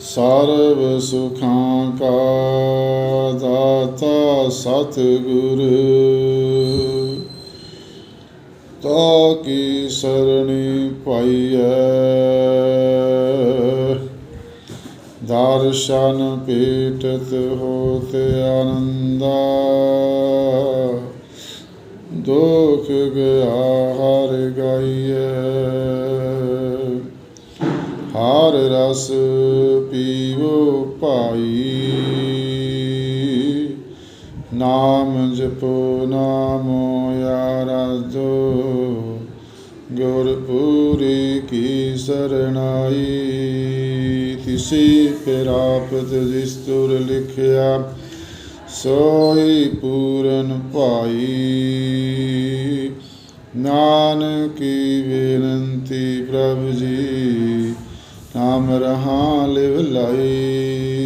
ਸਰਬ ਸੁਖਾਂ ਕਾ ਦਾਤਾ ਸਤਿਗੁਰ। ਤਾ ਕੀ ਸਰਣੀ ਪਾਈਐ। ਦਰਸ਼ਨ ਪੀਟਤ ਹੋਤ ਆਨੰਦਾ। ਦੁਖ ਗਿਆ ਹਰ ਗਾਈਐ। ਹਰ ਰਸ ਪੀਵੋ ਭਾਈ। ਨਾਮ ਜਪੋ, ਨਾਮੋ ਯਾਰਾਧੋ ਗੁਰਪੂਰੀ ਕੀ ਸਰਣਾਈ। ਤਿਸੀ ਪ੍ਰਾਪਤ ਜਿਸ ਤੁਰ ਲਿਖਿਆ, ਸੋਈ ਪੂਰਨ ਭਾਈ। ਨਾਨਕੀ ਬੇਨੰਤੀ ਪ੍ਰਭ ਜੀ RAM Raha Live Life.